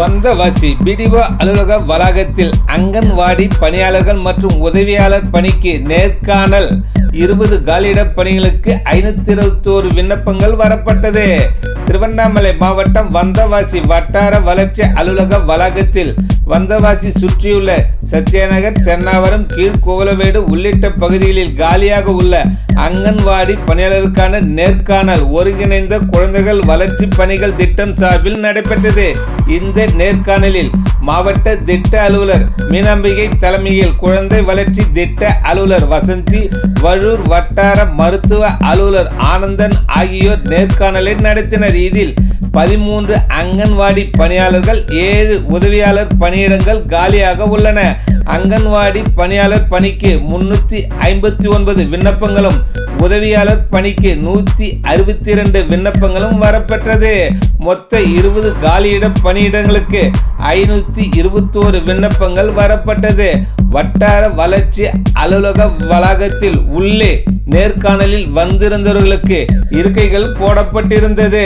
Vandavasi BDO அலுவலக வளாகத்தில் அங்கன்வாடி பணியாளர்கள் மற்றும் உதவியாளர் பணிக்கு நேர்காணல். இருபது காலியிட பணிகளுக்கு ஐநூத்தி இருபத்தோரு விண்ணப்பங்கள் வரப்பட்டது. திருவண்ணாமலை மாவட்டம் வந்தவாசி வட்டார வளர்ச்சி அலுவலக வளாகத்தில் வந்தவாசி சுற்றியுள்ள சத்யநகர் சென்னாவரம் கீழ்கோவலவேடு உள்ளிட்ட பகுதிகளில் காலியாக உள்ள அங்கன்வாடி பணியாளருக்கான நேர்காணல் ஒருங்கிணைந்த குழந்தைகள் வளர்ச்சி பணிகள் திட்டம் சார்பில் நடைபெற்றது. இந்த நேர்காணலில் மாவட்ட திட்ட அலுவலர் மீனாம்பிகை தலைமையில் குழந்தை வளர்ச்சி திட்ட அலுவலர் வசந்தி வழூர் வட்டார மருத்துவ அலுவலர் ஆனந்தன் ஆகியோர் நேர்காணலை நடத்தினர். இதில் பதிமூன்று அங்கன்வாடி பணியாளர்கள் ஏழு உதவியாளர் பணியிடங்கள் காலியாக உள்ளன. அங்கன்வாடி பணியாளர் பணிக்கு முன்னூத்தி ஐம்பத்தி ஒன்பது விண்ணப்பங்களும் உதவியாளர் பணிக்கு நூத்தி அறுபத்தி இரண்டு விண்ணப்பங்களும் வரப்பெற்றது. மொத்த இருபது காலியிட பணியிடங்களுக்கு ஐநூத்தி இருபத்தோரு விண்ணப்பங்கள் வரப்பட்டது. வட்டார வளர்ச்சி அலுவலக வளாகத்தில் உள்ளே நேர்காணலில் வந்திருந்தவர்களுக்கு இருக்கைகள் போடப்பட்டிருந்தது.